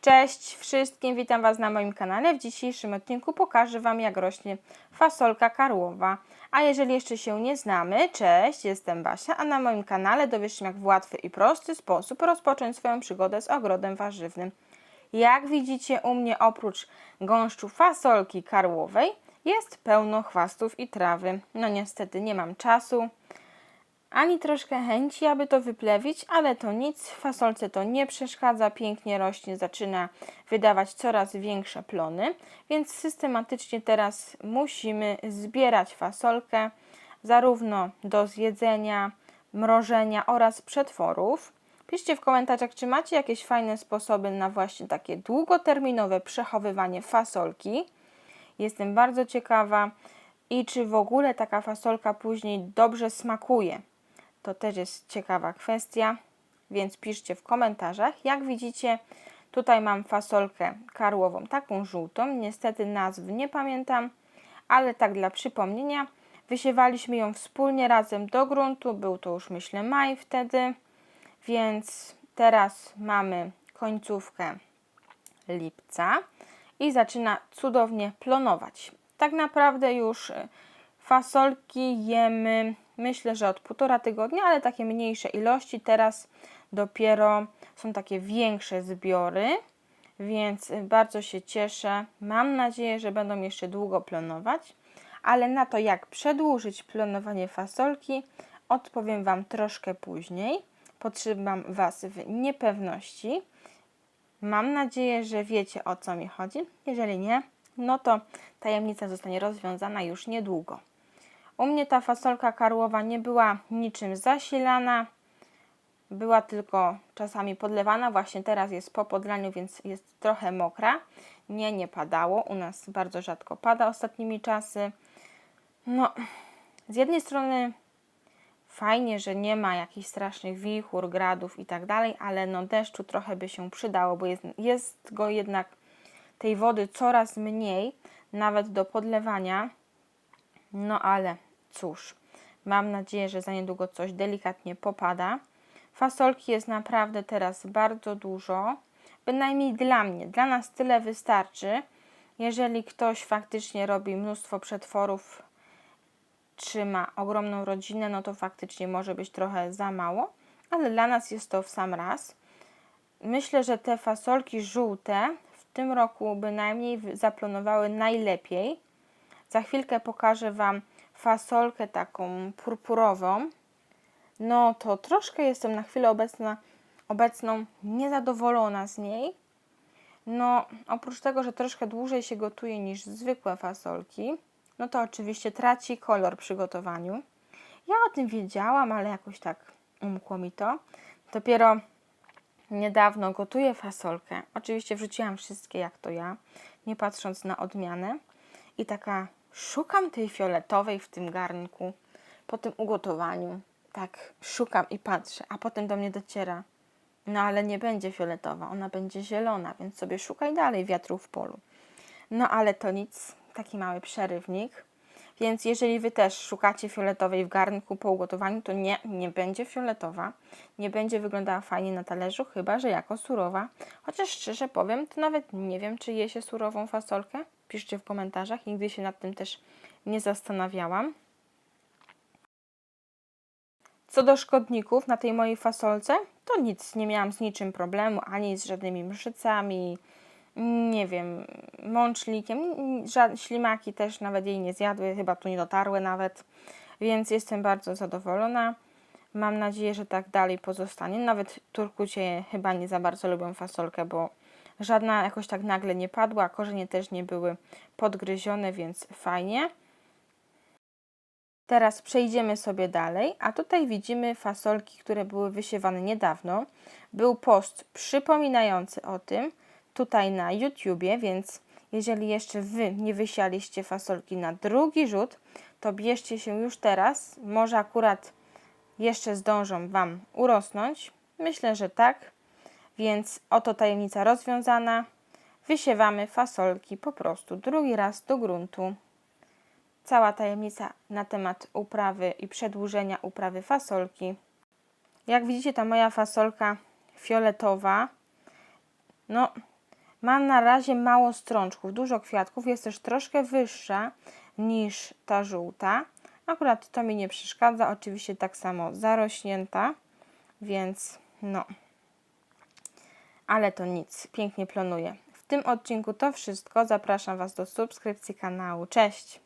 Cześć wszystkim, witam Was na moim kanale. W dzisiejszym odcinku pokażę Wam jak rośnie fasolka karłowa. A jeżeli jeszcze się nie znamy, cześć, jestem Basia, a na moim kanale dowiesz się jak w łatwy i prosty sposób rozpocząć swoją przygodę z ogrodem warzywnym. Jak widzicie u mnie oprócz gąszczu fasolki karłowej jest pełno chwastów i trawy. No niestety nie mam czasu, ani troszkę chęci, aby to wyplewić, ale to nic, fasolce to nie przeszkadza, pięknie rośnie, zaczyna wydawać coraz większe plony, więc systematycznie teraz musimy zbierać fasolkę zarówno do zjedzenia, mrożenia oraz przetworów. Piszcie w komentarzach, czy macie jakieś fajne sposoby na właśnie takie długoterminowe przechowywanie fasolki. Jestem bardzo ciekawa i czy w ogóle taka fasolka później dobrze smakuje. To też jest ciekawa kwestia, więc piszcie w komentarzach. Jak widzicie, tutaj mam fasolkę karłową, taką żółtą. Niestety nazw nie pamiętam, ale tak dla przypomnienia. Wysiewaliśmy ją wspólnie razem do gruntu. Był to już myślę maj wtedy, więc teraz mamy końcówkę lipca i zaczyna cudownie plonować. Tak naprawdę już fasolki jemy myślę, że od półtora tygodnia, ale takie mniejsze ilości. Teraz dopiero są takie większe zbiory, więc bardzo się cieszę. Mam nadzieję, że będą jeszcze długo plonować, ale na to, jak przedłużyć plonowanie fasolki, odpowiem Wam troszkę później. Potrzebam Was w niepewności. Mam nadzieję, że wiecie o co mi chodzi. Jeżeli nie, no to tajemnica zostanie rozwiązana już niedługo. U mnie ta fasolka karłowa nie była niczym zasilana, była tylko czasami podlewana. Właśnie teraz jest po podlaniu, więc jest trochę mokra. Nie, nie padało. U nas bardzo rzadko pada ostatnimi czasy. No, z jednej strony fajnie, że nie ma jakichś strasznych wichur, gradów i tak dalej, ale no deszczu trochę by się przydało, bo jest, jest go jednak tej wody coraz mniej, nawet do podlewania. No ale Cóż, mam nadzieję, że za niedługo coś delikatnie popada. Fasolki jest naprawdę teraz bardzo dużo, bynajmniej dla mnie. Dla nas tyle wystarczy. Jeżeli ktoś faktycznie robi mnóstwo przetworów, czy ma ogromną rodzinę, no to faktycznie może być trochę za mało, ale dla nas jest to w sam raz. Myślę, że te fasolki żółte w tym roku bynajmniej zaplanowały najlepiej. Za chwilkę pokażę Wam fasolkę taką purpurową, no to troszkę jestem na chwilę obecna, obecną niezadowolona z niej. No, oprócz tego, że troszkę dłużej się gotuje niż zwykłe fasolki, no to oczywiście traci kolor przy gotowaniu. Ja o tym wiedziałam, ale jakoś tak umkło mi to. Dopiero niedawno gotuję fasolkę. Oczywiście wrzuciłam wszystkie jak to ja, nie patrząc na odmianę. I taka Szukam tej fioletowej w tym garnku po tym ugotowaniu. Tak, szukam i patrzę, a potem do mnie dociera. No ale nie będzie fioletowa, ona będzie zielona, więc sobie szukaj dalej wiatru w polu. No ale to nic, taki mały przerywnik. Więc jeżeli Wy też szukacie fioletowej w garnku po ugotowaniu, to nie, nie będzie fioletowa. Nie będzie wyglądała fajnie na talerzu, chyba że jako surowa. Chociaż szczerze powiem, to nawet nie wiem, czy je się surową fasolkę. Piszcie w komentarzach, nigdy się nad tym też nie zastanawiałam. Co do szkodników na tej mojej fasolce, to nic, nie miałam z niczym problemu, ani z żadnymi mszycami, nie wiem, mączlikiem, ślimaki też nawet jej nie zjadły, chyba tu nie dotarły nawet, więc jestem bardzo zadowolona. Mam nadzieję, że tak dalej pozostanie. Nawet turkucie chyba nie za bardzo lubią fasolkę, bo żadna jakoś tak nagle nie padła, korzenie też nie były podgryzione, więc fajnie. Teraz przejdziemy sobie dalej, a tutaj widzimy fasolki, które były wysiewane niedawno. Był post przypominający o tym, tutaj na YouTubie, więc jeżeli jeszcze Wy nie wysialiście fasolki na drugi rzut, to bierzcie się już teraz. Może akurat jeszcze zdążą Wam urosnąć. Myślę, że tak. Więc oto tajemnica rozwiązana. Wysiewamy fasolki po prostu drugi raz do gruntu. Cała tajemnica na temat uprawy i przedłużenia uprawy fasolki. Jak widzicie, ta moja fasolka fioletowa, no Ma na razie mało strączków, dużo kwiatków, jest też troszkę wyższa niż ta żółta. Akurat to mi nie przeszkadza, oczywiście tak samo zarośnięta, więc no. Ale to nic, pięknie plonuje. W tym odcinku to wszystko. Zapraszam Was do subskrypcji kanału. Cześć!